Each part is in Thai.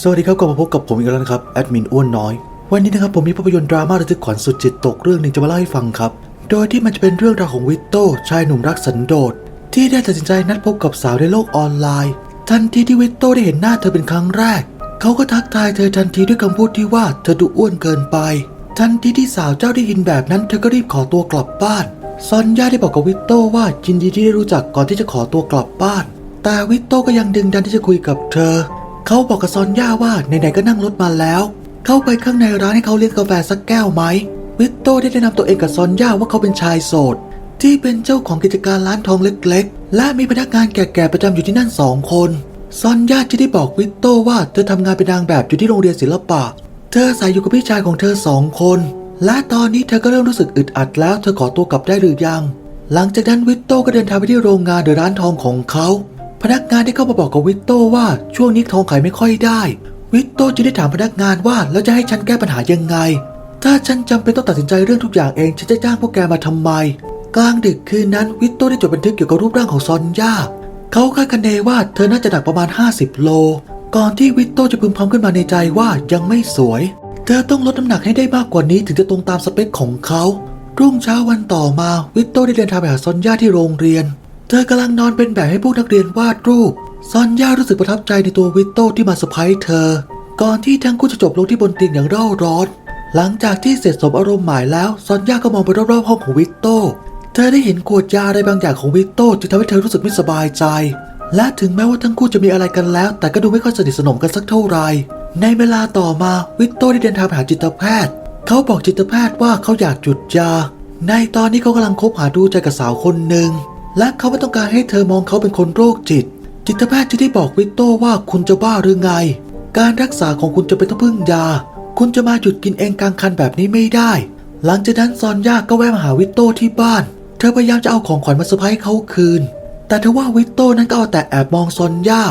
สวัสดีครับกลับมาพบกับผมอีกแล้วนะครับแอดมินอ้วนน้อย วันนี้นะครับผมมีภาพยนตร์ดราม่าระทึกขวัญสุดจิตตกเรื่องหนึ่งจะมาเล่าให้ฟังครับ โดยที่มันจะเป็นเรื่องราวของวิตโต้ชายหนุ่มรักสันโดษที่ได้ตัดสินใจนัดพบกับสาวในโลกออนไลน์ ทันทีที่วิตโต้ได้เห็นหน้าเธอเป็นครั้งแรก เขาก็ทักทายเธอทันทีด้วยคำพูดที่ว่าเธอดูอ้วนเกินไป ทันทีที่สาวเจ้าได้ยินแบบนั้น เธอก็รีบขอตัวกลับบ้านซอนย่าได้บอกกับวิตโต้ว่ายินดีที่ได้รู้จักก่อนที่จะขอตัวกลับบ้าน แต่วิตโต้ก็ยังดึงดันที่จะคุยกับเธอ เขาบอกกับซอนย่าว่าไหนๆก็นั่งรถมาแล้ว เข้าไปข้างในร้านให้เขาเลี้ยงกาแฟสักแก้วไหม วิตโต้ได้แนะนำตัวเองกับซอนย่าว่าเขาเป็นชายโสด ที่เป็นเจ้าของกิจการร้านทองเล็ก ๆ และมีพนักงานแก่ๆประจำอยู่ที่นั่นสองคนซอนย่าจะได้บอกวิตโต้ว่าเธอทำงานเป็นนางแบบอยู่ที่โรงเรียนศิลปะ เธออาศัยอยู่กับพี่ชายของเธอสองคน และตอนนี้เธอก็เริ่มรู้สึกอึดอัดแล้ว เธอขอตัวกลับได้หรือยัง หลังจากนั้นวิตโต้ก็เดินทางไปที่โรงงานเดอร้านทองของเขา พนักงานได้เข้ามาบอกกับวิตโต้ว่าช่วงนี้ทองขายไม่ค่อยได้ วิตโต้จึงได้ถามพนักงานว่าแล้วจะให้ฉันแก้ปัญหายังไง ถ้าฉันจำเป็นต้องตัดสินใจเรื่องทุกอย่างเองฉันจะจ้างพวกแกมาทำไม กลางดึกคืนนั้นวิตโต้ได้จดบันทึกเกี่ยวกับรูปร่างของซอนย่าเขาคาดคะเนว่าเธอน่าจะหนักประมาณ 50 โล ก่อนที่วิตโต้จะพึมพำขึ้นมาในใจว่ายังไม่สวย เธอต้องลดน้ำหนักให้ได้มากกว่านี้ถึงจะตรงตามสเปคของเขารุ่งเช้าวันต่อมาวิตโต้ได้เดินทางไปหาซอนย่าที่โรงเรียน เธอกำลังนอนเป็นแบบให้พวกนักเรียนวาดรูป ซอนย่ารู้สึกประทับใจในตัววิตโต้ที่มาเซอร์ไพรส์เธอ ก่อนที่ทั้งคู่จะจบลงที่บนเตียงอย่างเร่าร้อน หลังจากที่เสร็จสมอารมณ์หมายแล้ว ซอนย่าก็มองไปรอบๆห้องของวิตโต้ เธอได้เห็นขวดยาอะไรบางอย่างของวิตโต้จึงทำให้เธอรู้สึกไม่สบายใจ และถึงแม้ว่าทั้งคู่จะมีอะไรกันแล้ว แต่ก็ดูไม่ค่อยสนิทสนมกันสักเท่าไหร่ ในเวลาต่อมาวิตโต้ได้เดินทางไปหาจิตแพทย์ เขาบอกจิตแพทย์ว่าเขาอยากหยุดยา ในตอนนี้เขากำลังคบหาดูใจกับสาวคนหนึ่ง และเขาไม่ต้องการให้เธอมองเขาเป็นคนโรคจิต จิตแพทย์จะได้บอกวิตโต้ว่าคุณจะบ้าหรือไง การรักษาของคุณจะเป็นต้องพึ่งยา คุณจะมาหยุดกินเองกลางคันแบบนี้ไม่ได้ หลังจากนั้นซอนย่าก็แวะมาหาวิตโต้ที่บ้าน เธอพยายามจะเอาของขวัญมาเซอร์ไพรส์เขาคืน แต่ทว่าวิตโต้นั้นก็เอาแต่แอบมองซอนย่า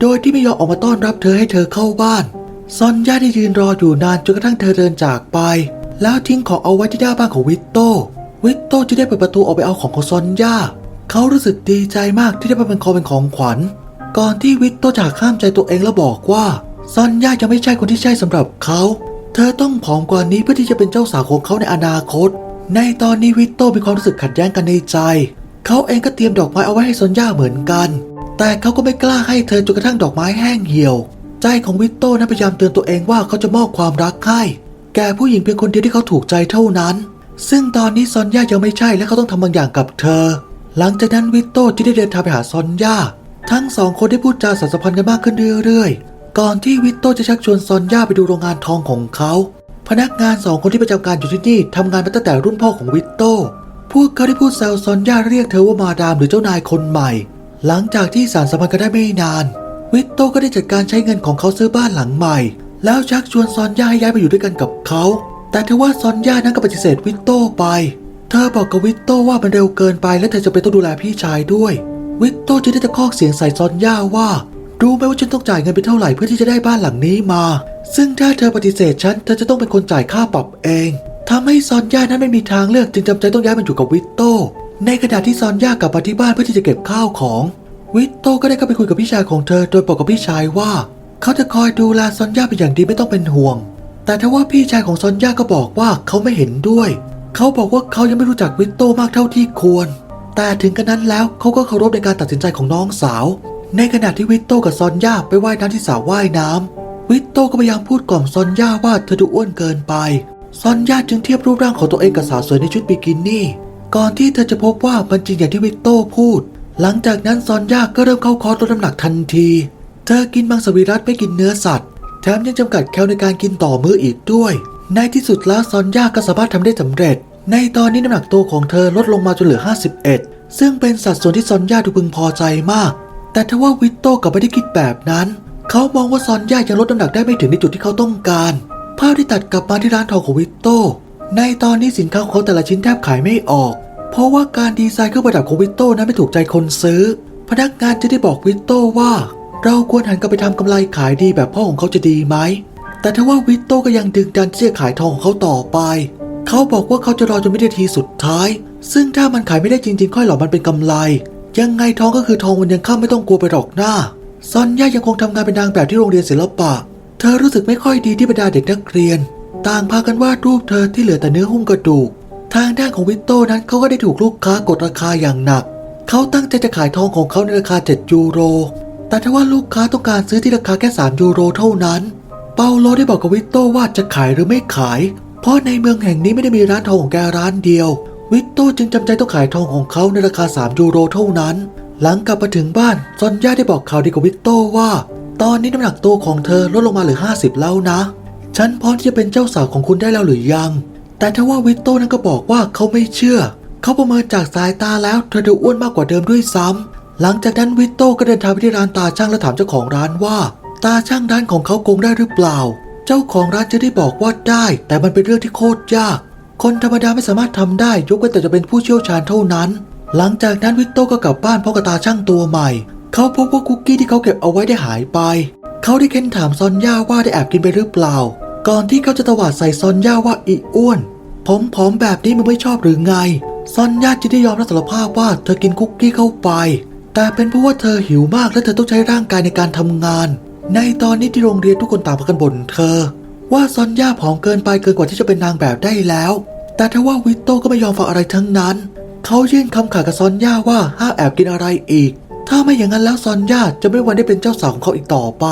โดยที่ไม่ยอมออกมาต้อนรับเธอให้เธอเข้าบ้าน ซอนย่าได้ยืนรออยู่นานจนกระทั่งเธอเดินจากไป แล้วทิ้งของเอาไว้ที่หน้าบ้านของวิตโต้ วิตโต้จะได้เปิดประตูออกไปเอาของของซอนย่า เขารู้สึกดีใจมากที่ได้มาเป็นของเป็นของขวัญ ก่อนที่วิตโตจะหักข้ามใจตัวเองแล้วบอกว่าซอนย่ายังไม่ใช่คนที่ใช่สำหรับเขา เธอต้องผอมกว่านี้เพื่อที่จะเป็นเจ้าสาวของเขาในอนาคต ในตอนนี้วิตโตมีความรู้สึกขัดแย้งกันในใจ เขาเองก็เตรียมดอกไม้เอาไว้ให้ซอนย่าเหมือนกัน แต่เขาก็ไม่กล้าให้เธอจนกระทั่งดอกไม้แห้งเหี่ยว ใจของวิตโตนั้นพยายามเตือนตัวเองว่าเขาจะมอบความรักให้แก่ผู้หญิงเพียงคนเดียวที่เขาถูกใจเท่านั้น ซึ่งตอนนี้ซอนย่ายังไม่ใช่และเขาต้องทำบางอย่างกับเธอ หลังจากนั้นวิตโต้จะได้เดินทางไปหาซอนย่า ทั้งสองคนได้พูดจาสานสัมพันธ์กันมากขึ้นเรื่อยๆ ก่อนที่วิตโต้จะชักชวนซอนย่าไปดูโรงงานทองของเขา พนักงานสองคนที่ประจำการอยู่ที่นี่ทำงานมาตั้งแต่รุ่นพ่อของวิตโต้ พวกเขาได้พูดแซวซอนย่าเรียกเธอว่ามาดามหรือเจ้านายคนใหม่ หลังจากที่สารสัมพันธ์กันได้ไม่นาน วิตโต้ก็ได้จัดการใช้เงินของเขาซื้อบ้านหลังใหม่ แล้วชักชวนซอนย่าให้ย้ายไปอยู่ด้วยกันกับเขา แต่ทว่าซอนย่านั้นก็ปฏิเสธวิตโต้ไป เธอบอกกับวิตโต้ว่ามันเร็วเกินไปและเธอจะไปนต้องดูแลพี่ชายด้วย วิตโต้จะได้ตะคอกเสียงใส่ซอนย่าว่า รู้ไหมว่าฉันต้องจ่ายเงินไปเท่าไหร่เพื่อที่จะได้บ้านหลังนี้มา ซึ่งถ้าเธอปฏิเสธฉันเธอจะต้องเป็นคนจ่ายค่าปรับเองทำให้ซอนย่านั้นไม่มีทางเลือกจึงจำใจต้องย้ายมาอยู่กับวิตโต้ในขณะที่ซอนย่ากลับมาที่บ้านเพื่อที่จะเก็บข้าวของ วิตโต้ก็ได้เข้าไปคุยกับพี่ชายของเธอ โดยบอกกับพี่ชายว่า เขาจะคอยดูแลซอนย่าเป็นอย่างดีไม่ต้องเป็นห่วง แต่ทว่าพี่ชายของซอนย่าก็บอกว่าเขาไม่เห็นด้วย เขาบอกว่าเขายังไม่รู้จักวิตโต้มากเท่าที่ควร แต่ถึงกระนั้นแล้วเขาก็เคารพในการตัดสินใจของน้องสาว ในขณะที่วิตโต้กับซอนย่าไปว่ายน้ำที่สระว่ายน้ำวิตโต้ก็พยายามพูดกล่อมซอนย่าว่าเธอดูอ้วนเกินไป ซอนย่าจึงเทียบรูปร่างของตัวเองกับสาวสวยในชุดบิกินี่ ก่อนที่เธอจะพบว่ามันจริงอย่างที่วิตโต้พูด หลังจากนั้นซอนย่าก็เริ่มเข้าคอร์สลดน้ำหนักทันที เธอกินมังสวิรัตไม่กินเนื้อสัตว์ แถมยังจำกัดแคลในการกินต่อมื้ออีกด้วย ในที่สุดแล้วซอนย่าก็สามารถทำได้สำเร็จ ในตอนนี้น้ำหนักตัวของเธอลดลงมาจนเหลือ 51 ซึ่งเป็นสัดส่วนที่ซอนย่าดูพึงพอใจมาก แต่ทว่าวิตโต้กลับไม่ได้คิดแบบนั้น เขามองว่าซอนย่ายังลดน้ำหนักได้ไม่ถึงในจุดที่เขาต้องการ ภาพที่ตัดกลับมาที่ร้านทองของวิตโต้ ในตอนนี้สินค้าของเขาแต่ละชิ้นแทบขายไม่ออก เพราะว่าการดีไซน์เครื่องประดับของวิตโต้นั้นไม่ถูกใจคนซื้อ พนักงานจะได้บอกวิตโต้ว่า เราควรหันกลับไปทำกำไรขายดีแบบพ่อของเขาจะดีไหม แต่ทว่าวิตโต้ก็ยังดึงดันที่จะขายทองของเขาต่อไป เขาบอกว่าเขาจะรอจนวินาทีสุดท้าย ซึ่งถ้ามันขายไม่ได้จริง ๆ ค่อยหลอกมันเป็นกำไร ยังไงทองก็คือทองวันยังข้ามไม่ต้องกลัวไปหรอกหน้าซอนย่ายังคงทำงานเป็นนางแบบที่โรงเรียนศิลปะ เธอรู้สึกไม่ค่อยดีที่บรรดาเด็กนักเรียน ต่างพากันวาดรูปเธอที่เหลือแต่เนื้อหุ้มกระดูก ทางด้านของวิตโต้นั้นเขาก็ได้ถูกลูกค้ากดราคาอย่างหนัก เขาตั้งใจจะขายทองของเขาในราคา 7 ยูโร แต่ถ้าว่าลูกค้าต้องการซื้อที่ราคาแค่ 3 ยูโรเท่านั้น เปาโลได้บอกกับวิตโต้ว่าจะขายหรือไม่ขาย เพราะในเมืองแห่งนี้ไม่ได้มีร้านทองของแกร้านเดียว วิตโต้จึงจำใจต้องขายทองของเขาในราคา 3 ยูโรเท่านั้น หลังกลับมาถึงบ้านซอนย่าได้บอกข่าวดีกับวิตโต้ว่า ตอนนี้น้ำหนักตัวของเธอลดลงมาเหลือ 50 แล้วนะ ฉันพร้อมที่จะเป็นเจ้าสาวของคุณได้แล้วหรือยัง แต่ถ้าว่าวิตโต้นั้นก็บอกว่าเขาไม่เชื่อ เขาประเมินจากสายตาแล้วเธอดูอ้วนมากกว่าเดิมด้วยซ้ำหลังจากนั้นวิตโต้ก็เดินทางไปที่ร้านตาช่างและถามเจ้าของร้านว่า ตาช่างร้านของเขาโกงได้หรือเปล่า เจ้าของร้านจะได้บอกว่าได้ แต่มันเป็นเรื่องที่โคตรยาก คนธรรมดาไม่สามารถทำได้ ยกเว้นแต่จะเป็นผู้เชี่ยวชาญเท่านั้น หลังจากนั้นวิตโต้ก็กลับบ้านพร้อมกับตาช่างตัวใหม่ เขาพบว่าคุกกี้ที่เขาเก็บเอาไว้ได้หายไป เขาได้เค้นถามซอนย่าว่าได้แอบกินไปหรือเปล่า ก่อนที่เขาจะตวาดใส่ซอนย่าว่าอีอ้วน ผมผอมแบบนี้มึงไม่ชอบหรือไง ซอนย่าจึงได้ยอมรับสารภาพว่าเธอกินคุกกี้เข้าไป แต่เป็นเพราะว่าเธอหิวมากและเธอต้องใช้ร่างกายในการทำงาน ในตอนนี้ที่โรงเรียนทุกคนต่างพากันบ่นเธอ ว่าซอนย่าผอมเกินไปเกินกว่าที่จะเป็นนางแบบได้แล้ว แต่ถ้าว่าวิตโต้ก็ไม่ยอมฟังอะไรทั้งนั้น เขายื่นคำขาดกับซอนย่าว่าห้ามแอบกินอะไรอีก ถ้าไม่อย่างนั้นแล้วซอนย่าจะไม่วันได้เป็นเจ้าสาวของเขาอีกต่อไป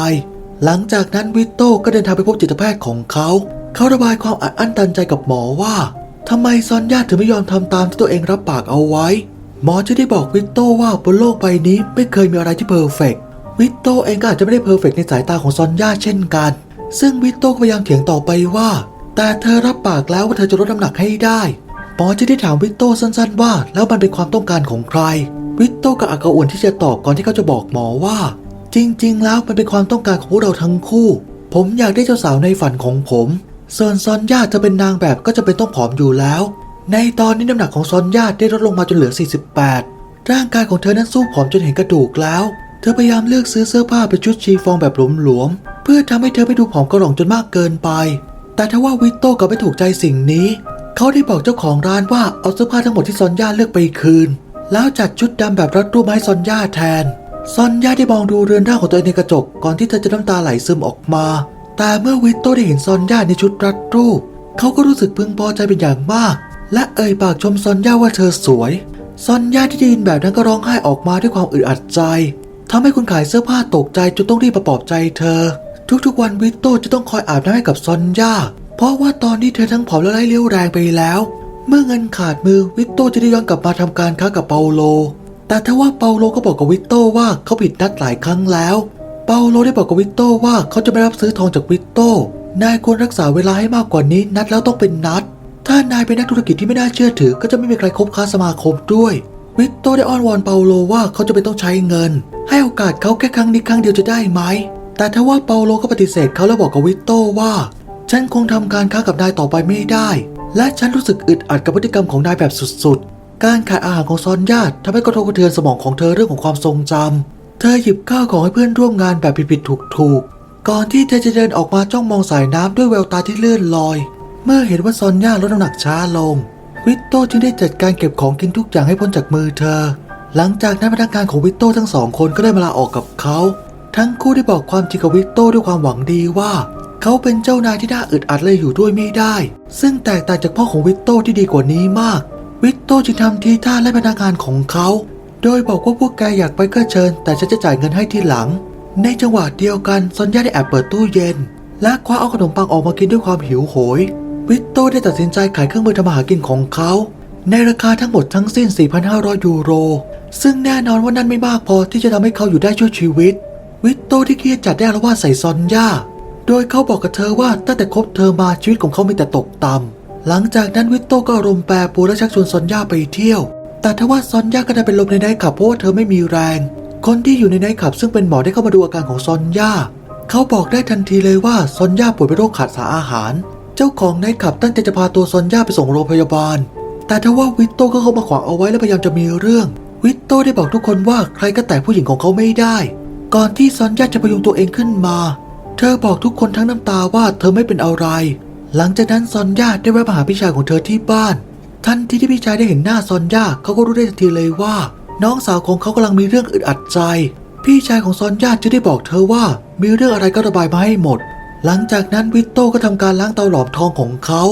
หลังจากนั้นวิตโต้ก็เดินทางไปพบจิตแพทย์ของเขา เขาระบายความอัดอั้นตันใจกับหมอว่าทำไมซอนย่าถึงไม่ยอมทำตามที่ตัวเองรับปากเอาไว้ หมอจะได้บอกวิตโต้ว่าบนโลกใบนี้ไม่เคยมีอะไรที่เพอร์เฟกต์ วิตโตเองก็อาจจะไม่ได้เพอร์เฟกต์ในสายตาของซอนย่าเช่นกัน ซึ่งวิตโตก็พยายามเถียงต่อไปว่า แต่เธอรับปากแล้วว่าเธอจะลดน้ำหนักให้ได้หมอจะได้ถามวิตโตสั้นๆว่า แล้วมันเป็นความต้องการของใคร วิตโตก็อักกระอ่วนที่จะตอบก่อนที่เขาจะบอกหมอว่า จริง ๆ แล้วมันเป็นความต้องการของพวกเราทั้งคู่ ผมอยากได้เจ้าสาวในฝันของผมส่วนซอนย่าจะเป็นนางแบบก็จะเป็นต้องผอมอยู่แล้ว ในตอนนี้น้ำหนักของซอนย่าได้ลดลงมาจนเหลือ 48 ร่างกายของเธอนั้นสู้ผอมจนเห็นกระดูกแล้ว ธอพยายามเลือกซื้อเสื้อผ้าเป็นชุดชีฟองแบบหลวมๆเพื่อทำให้เธอไม่ดูผอมกระหล่องจนมากเกินไป แต่ถ้าว่าวิตโต้กลับไม่ถูกใจสิ่งนี้ เขาได้บอกเจ้าของร้านว่าเอาเสื้อผ้าทั้งหมดที่ซอนย่าเลือกไปคืน แล้วจัดชุดดำแบบรัดรูปมาให้ซอนย่าแทน ซอนย่าได้มองดูเรือนร่างของตัวเองในกระจกก่อนที่เธอจะน้ำตาไหลซึมออกมา แต่เมื่อวิตโต้ได้เห็นซอนย่าในชุดรัดรูป เขาก็รู้สึกพึงพอใจเป็นอย่างมาก และเอ่ยปากชมซอนย่าว่าเธอสวย ซอนย่าที่ได้ยินแบบนั้นก็ร้องไห้ออกมาด้วยความอึดอัดใจ ทำให้คนขายเสื้อผ้าตกใจจนต้องรีบมาปลอบใจเธอ ทุกๆวันวิตโตจะต้องคอยอาบน้ำให้กับซอนย่า เพราะว่าตอนนี้เธอทั้งผอมและไร้เลี้ยวแรงไปแล้ว เมื่อเงินขาดมือวิตโตจะได้ย้อนกลับมาทำการค้ากับเปาโล แต่ถ้าว่าเปาโลก็บอกกับวิตโตว่าเขาผิดนัดหลายครั้งแล้ว เปาโลได้บอกกับวิตโตว่าเขาจะไม่รับซื้อทองจากวิตโต นายควรรักษาเวลาให้มากกว่านี้นัดแล้วต้องเป็นนัด ถ้านายเป็นนักธุรกิจที่ไม่น่าเชื่อถือ ก็จะไม่มีใครคบค้าสมาคมด้วย วิตโตได้อ้อนวอนเปาโลว่าเขาจะไม่ต้องใช้เงิน ให้โอกาสเขาแค่ครั้งนี้ครั้งเดียวจะได้ไหม แต่ถ้าว่าเปาโลก็ปฏิเสธเขาแล้วบอกกับวิตโตว่า ฉันคงทำการค้ากับนายต่อไปไม่ได้ และฉันรู้สึกอึดอัดกับพฤติกรรมของนายแบบสุดๆ การขาดอาหารของซอนญาติทำให้กระทบกระเทือนสมองของเธอเรื่องของความทรงจำเธอหยิบข้าวของให้เพื่อนร่วมงานแบบผิดๆถูกๆ ก่อนที่เธอจะเดินออกมาจ้องมองสายน้ำด้วยแววตาที่เลื่อนลอย เมื่อเห็นว่าซอนย่าลดน้ำหนักช้าลง วิตโต้จึงได้จัดการเก็บของกินทุกอย่างให้พ้นจากมือเธอ หลังจากนั้นพนักงานของวิตโต้ทั้งสองคนก็ได้มาลาออกกับเขา ทั้งคู่ได้บอกความจริงกับวิตโต้ด้วยความหวังดีว่า เขาเป็นเจ้านายที่น่าอึดอัดเลยอยู่ด้วยไม่ได้ ซึ่งแตกต่างจากพ่อของวิตโต้ที่ดีกว่านี้มาก วิตโต้จึงทำทีท่าและพนักงานของเขา โดยบอกว่าพวกแกอยากไปก็เชิญ แต่ฉันจะจ่ายเงินให้ทีหลัง ในจังหวะเดียวกันซอนย่าได้แอบเปิดตู้เย็น และคว้าเอาขนมปังออกมากินด้วยความหิวโหย วิตโต้ได้ตัดสินใจขายเครื่องมือทำมาหากินของเขา ในราคาทั้งหมดทั้งสิ้น 4,500 ยูโร ซึ่งแน่นอนว่านั่นไม่มากพอที่จะทำให้เขาอยู่ได้ชั่วชีวิต วิตโต้ที่เครียดจัดได้ละว่าใส่ซอนย่า โดยเขาบอกกับเธอว่าตั้งแต่คบเธอมาชีวิตของเขามีแต่ตกต่ำหลังจากนั้นวิตโต้ก็อารมณ์แปรปรวนและชักชวนซอนย่าไปเที่ยว แต่ทว่าซอนย่าก็ได้เป็นลมในไนท์คลับเพราะว่าเธอไม่มีแรง คนที่อยู่ในไนท์คลับซึ่งเป็นหมอได้เข้ามาดูอาการของซอนย่าเขาบอกได้ทันทีเลยว่าซอนย่าป่วยเป็นโรคขาดสารอาหาร เจ้าของไนท์คลับตั้งใจจะพาตัวซอนย่าไปส่งโรงพยาบาล แต่ทว่าวิตโต้ก็เข้ามาขวางเอาไว้และพยายามจะมีเรื่อง วิตโต้ได้บอกทุกคนว่าใครก็แต่ผู้หญิงของเขาไม่ได้ ก่อนที่ซอนย่าจะพยุงตัวเองขึ้นมา เธอบอกทุกคนทั้งน้ำตาว่าเธอไม่เป็นอะไร หลังจากนั้นซอนย่าได้แวะมาหาพี่ชายของเธอที่บ้าน ทันทีที่พี่ชายได้เห็นหน้าซอนย่าเขาก็รู้ได้ทันทีเลยว่า น้องสาวของเขากำลังมีเรื่องอึดอัดใจ พี่ชายของซอนย่าจะได้บอกเธอว่ามีเรื่องอะไรก็ระบายมาให้หมด หลังจากนั้นวิตโต้ก็ทำการล้างเตาหลอมทองของเขา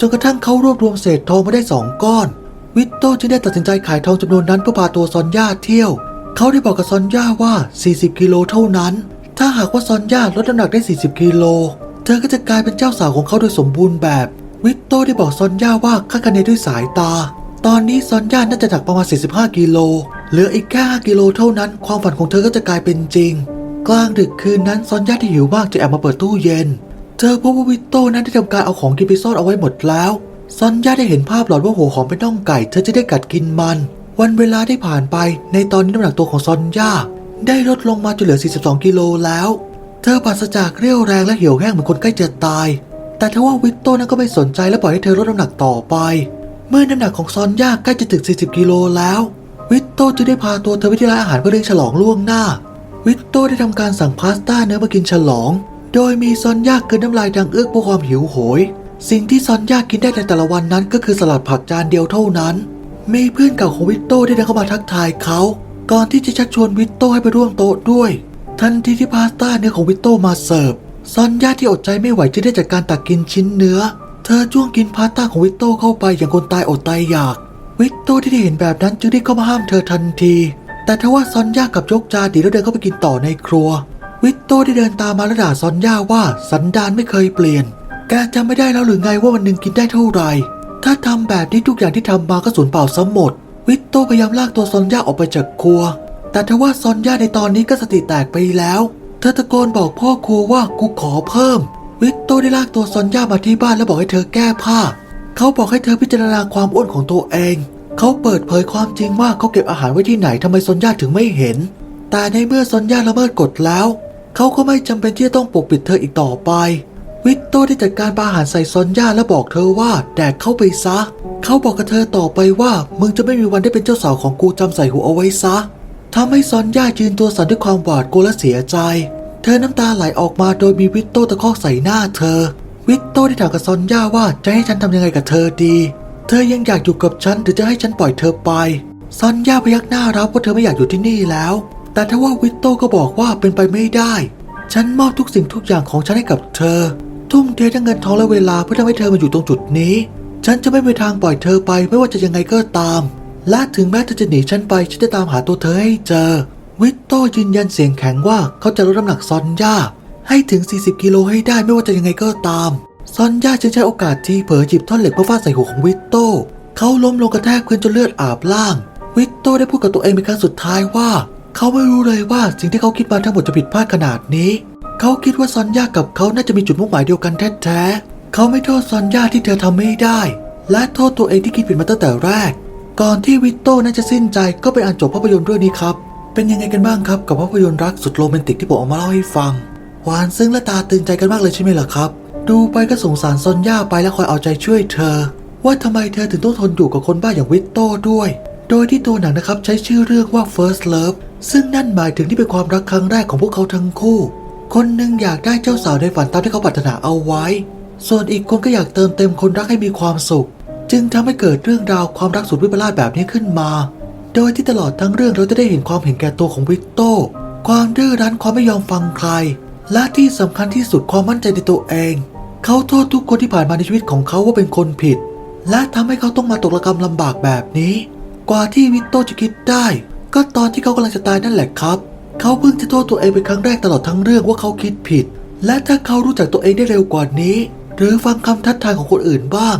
จนกระทั่งเขารวบรวมเศษทองมาได้สองก้อน วิตโต้จึงได้ตัดสินใจขายทองจำนวนนั้นเพื่อพาตัวซอนย่าเที่ยว เขาได้บอกกับซอนย่าว่า 40 กิโลเท่านั้น ถ้าหากว่าซอนย่าลดน้ำหนักได้ 40 กิโล เธอก็จะกลายเป็นเจ้าสาวของเขาโดยสมบูรณ์แบบ วิตโต้ได้บอกซอนย่าว่าคาดคะเนด้วยสายตา ตอนนี้ซอนย่าน่าจะหนักประมาณ 45 กิโล เหลืออีกแค่5กิโลเท่านั้น ความฝันของเธอก็จะกลายเป็นจริง กลางดึกคืนนั้นซอนย่าที่หิวมากจะแอบมาเปิดตู้เย็นเธอพบว่าวิตโต้นั้นได้ทำการเอาของกินไปซ่อนเอาไว้หมดแล้วซอนย่าได้เห็นภาพหลอนว่าหัวหอมเป็นน่องไก่เธอจะได้กัดกินมัน วันเวลาได้ผ่านไป ในตอนนี้น้ำหนักตัวของซอนย่าได้ลดลงมาจนเหลือ 42 กิโลแล้ว เธอปราศจากเรี่ยวแรงและเหี่ยวแห้งเหมือนคนใกล้จะตาย แต่ทว่าวิตโต้นั้นก็ไม่สนใจและปล่อยให้เธอลดน้ำหนักต่อไป เมื่อน้ำหนักของซอนย่าใกล้จะถึง 40 กิโลแล้ว วิตโต้จึงได้พาตัวเธอไปที่ร้านอาหารเพื่อเลี้ยงฉลองล่วงหน้า วิตโต้ได้ทำการสั่งพาสต้าเนื้อมากินฉลอง โดยมีซอนยาเกินน้ำลายดังเอื้อกเพราะความหิวโหย สิ่งที่ซอนยากินได้ในแต่ละวันนั้นก็คือสลัดผักจานเดียวเท่านั้น มีเพื่อนเก่าของวิตโต้ได้เดินเข้ามาทักทายเขา ก่อนที่จะชักชวนวิตโต้ให้ไปร่วมโต๊ะด้วย ทันทีที่พาสต้าเนื้อของวิตโต้มาเสิร์ฟซอนย่าที่อดใจไม่ไหวจึงได้จัดการตักกินชิ้นเนื้อ เธอจ้วงกินพาสต้าของวิตโต้เข้าไปอย่างคนตายอดตายอยาก วิตโต้ที่ได้เห็นแบบนั้นจึงได้เข้ามาห้ามเธอทันที แต่ทว่าซอนย่ากับยกจาดีแล้วเดินเข้าไปกินต่อในครัว วิตโต้ได้เดินตามมาและด่าซอนย่าว่าสันดานไม่เคยเปลี่ยน แกจำไม่ได้แล้วหรือไงว่าวันหนึ่งกินได้เท่าไหร่ ถ้าทำแบบนี้ทุกอย่างที่ทำมาก็สูญเปล่าซะหมด วิตโต้พยายามลากตัวซอนย่าออกไปจากครัว แต่ทว่าซอนย่าในตอนนี้ก็สติแตกไปแล้ว เธอตะโกนบอกพ่อครัวว่ากูขอเพิ่ม วิตโต้ได้ลากตัวซอนย่ามาที่บ้านแล้วบอกให้เธอแก้ผ้า เขาบอกให้เธอพิจารณาความอ้วนของตัวเอง เขาเปิดเผยความจริงว่าเขาเก็บอาหารไว้ที่ไหนทำไมซอนย่าถึงไม่เห็น แต่ในเมื่อซอนย่าละเมิดกฎแล้ว เขาก็ไม่จำเป็นที่จะต้องปกปิดเธออีกต่อไป วิตโต้ได้จัดการปาอาหารใส่ซอนย่าและบอกเธอว่าแดกเข้าไปซะ เขาบอกกับเธอต่อไปว่ามึงจะไม่มีวันได้เป็นเจ้าสาวของกูจำใส่หัวเอาไว้ซะทำให้ซอนย่ายืนตัวสั่นด้วยความหวาดกลัวและเสียใจ เธอน้ำตาไหลออกมาโดยมีวิตโต้ตะคอกใส่หน้าเธอ วิตโต้ได้ถามกับซอนย่าว่าจะให้ฉันทำยังไงกับเธอดี เธอยังอยากอยู่กับฉันหรือจะให้ฉันปล่อยเธอไปซอนย่าพยักหน้ารับว่าเธอไม่อยากอยู่ที่นี่แล้ว แต่ทว่าวิตโต้ก็บอกว่าเป็นไปไม่ได้ ฉันมอบทุกสิ่งทุกอย่างของฉันให้กับเธอ ทุ่มเททั้งเงินทองและเวลาเพื่อทำให้เธอมาอยู่ตรงจุดนี้ ฉันจะไม่มีทางปล่อยเธอไปไม่ว่าจะยังไงก็ตาม และถึงแม้เธอจะหนีฉันไปฉันจะตามหาตัวเธอให้เจอ วิตโต้ยืนยันเสียงแข็งว่าเขาจะลดน้ำหนักซอนย่าให้ถึง 40 กิโลให้ได้ไม่ว่าจะยังไงก็ตาม ซอนย่าจึงใช้โอกาสที่เผลอหยิบท่อนเหล็กมาฟาดใส่หัวของวิตโต้เขาล้มลงกระแทกพื้นจนเลือดอาบล่าง วิตโต้ได้พูดกับตัวเองเป็นครั้งสุดท้ายว่า เขาไม่รู้เลยว่าสิ่งที่เขาคิดมาทั้งหมดจะผิดพลาดขนาดนี้ เขาคิดว่าซอนย่ากับเขาน่าจะมีจุดมุ่งหมายเดียวกันแท้ๆเขาไม่โทษซอนย่าที่เธอทำไม่ได้ และโทษตัวเองที่คิดผิดมาตั้งแต่แรก ก่อนที่วิตโต้น่าจะสิ้นใจก็เป็นอันจบภาพยนตร์เรื่องนี้ครับเป็นยังไงกันบ้างครับกับภาพยนตร์รักสุดโรแมนติกที่ผมเอามาเล่าให้ฟังหวานซึ้งและตาตื่นใจกันมากเลยใช่ไหมล่ะครับ ดูไปก็สงสารซอนย่าไปและคอยเอาใจช่วยเธอ ว่าทำไมเธอถึงต้องทนอยู่กับคนบ้าอย่างวิตโต้ด้วย โดยที่ตัวหนังนะครับใช้ชื่อเรื่องว่า First Love ซึ่งนั่นหมายถึงที่เป็นความรักครั้งแรกของพวกเขาทั้งคู่ คนหนึ่งอยากได้เจ้าสาวในฝันตามที่เขาปรารถนาเอาไว้ ส่วนอีกคนก็อยากเติมเต็มคนรักให้มีความสุข จึงทำให้เกิดเรื่องราวความรักสุดวิปลาสแบบนี้ขึ้นมา โดยที่ตลอดทั้งเรื่องเราจะได้เห็นความเห็นแก่ตัวของวิกโต้ ความดื้อรั้นความไม่ยอมฟังใคร และที่สำคัญที่สุดความมั่นใจในตัวเอง เขาโทษทุกคนที่ผ่านมาในชีวิตของเขาว่าเป็นคนผิด และทำให้เขาต้องมาตกระกรรมลำบากแบบนี้ กว่าที่วิกโตจะคิดได้ ก็ตอนที่เขากำลังจะตายนั่นแหละครับ เขาเพิ่งจะโทษตัวเองเป็นครั้งแรกตลอดทั้งเรื่องว่าเขาคิดผิด และถ้าเขารู้จักตัวเองได้เร็วกว่านี้ หรือฟังคำทัดทานของคนอื่นบ้าง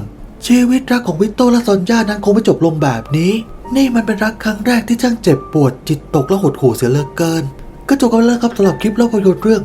ชีวิตรักของวิตโตและซอนย่านั้นคงไม่จบลงแบบนี้ นี่มันเป็นรักครั้งแรกที่ช่างเจ็บปวดจิตตกและหดหู่เสียเหลือเกินก็จบกันแล้วครับสำหรับคลิปเล่าภาพยนตร์เรื่อง